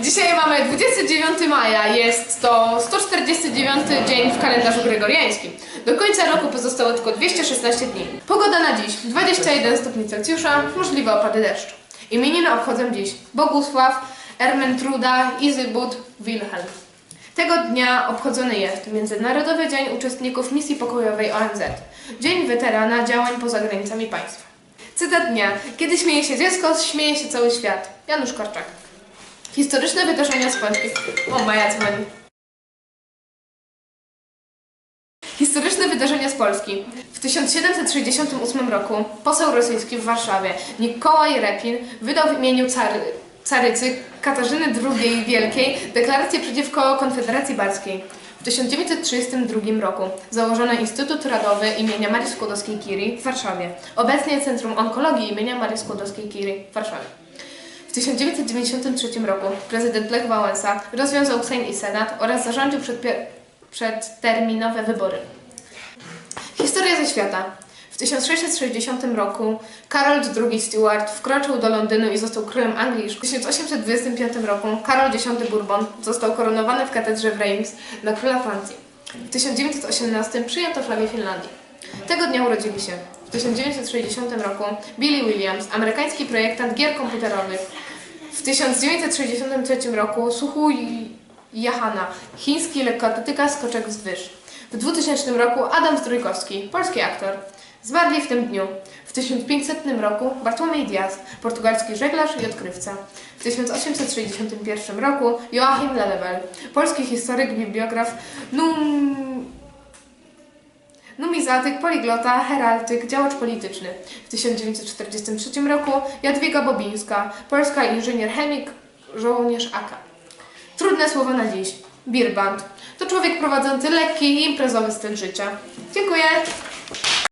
Dzisiaj mamy 29 maja, jest to 149 dzień w kalendarzu gregoriańskim. Do końca roku pozostało tylko 216 dni. Pogoda na dziś 21 stopni Celsjusza, możliwe opady deszczu. Imieniny obchodzą dziś Bogusław, Ermentruda, Izybut, Wilhelm. Tego dnia obchodzony jest Międzynarodowy Dzień Uczestników Misji Pokojowej ONZ, Dzień Weterana Działań poza granicami państwa. Cytat dnia. Kiedy śmieje się dziecko, śmieje się cały świat. Janusz Korczak. Historyczne wydarzenia z Polski. O, Maja dzwoni. Historyczne wydarzenia z Polski. W 1768 roku poseł rosyjski w Warszawie Mikołaj Repin wydał w imieniu cary, carycy Katarzyny II Wielkiej deklarację przeciwko Konfederacji Barskiej. W 1932 roku założono Instytut Radowy imienia Marii Skłodowskiej-Curie w Warszawie, obecnie Centrum Onkologii imienia Marii Skłodowskiej-Curie w Warszawie. W 1993 roku prezydent Lech Wałęsa rozwiązał Sejm i Senat oraz zarządził przedterminowe wybory. Historia ze świata. W 1660 roku Karol II Stuart wkroczył do Londynu i został królem Anglii. W 1825 roku Karol X Bourbon został koronowany w katedrze w Reims na króla Francji. W 1918 przyjęto flagę Finlandii. Tego dnia urodzili się w 1960 roku Billy Williams, amerykański projektant gier komputerowych. W 1963 roku Suhu Jahana, chiński lekkoatletyka skoczek z wyż. W 2000 roku Adam Zdrójkowski, polski aktor. Zmarli w tym dniu. W 1500 roku Bartłomiej Diaz, portugalski żeglarz i odkrywca. W 1861 roku Joachim Lelewel, polski historyk, bibliograf, num... numizatyk, poliglota, heraltyk, działacz polityczny. W 1943 roku Jadwiga Bobińska, polska inżynier chemik, żołnierz AK. Trudne słowo na dziś. Birband. To człowiek prowadzący lekki i imprezowy styl życia. Dziękuję.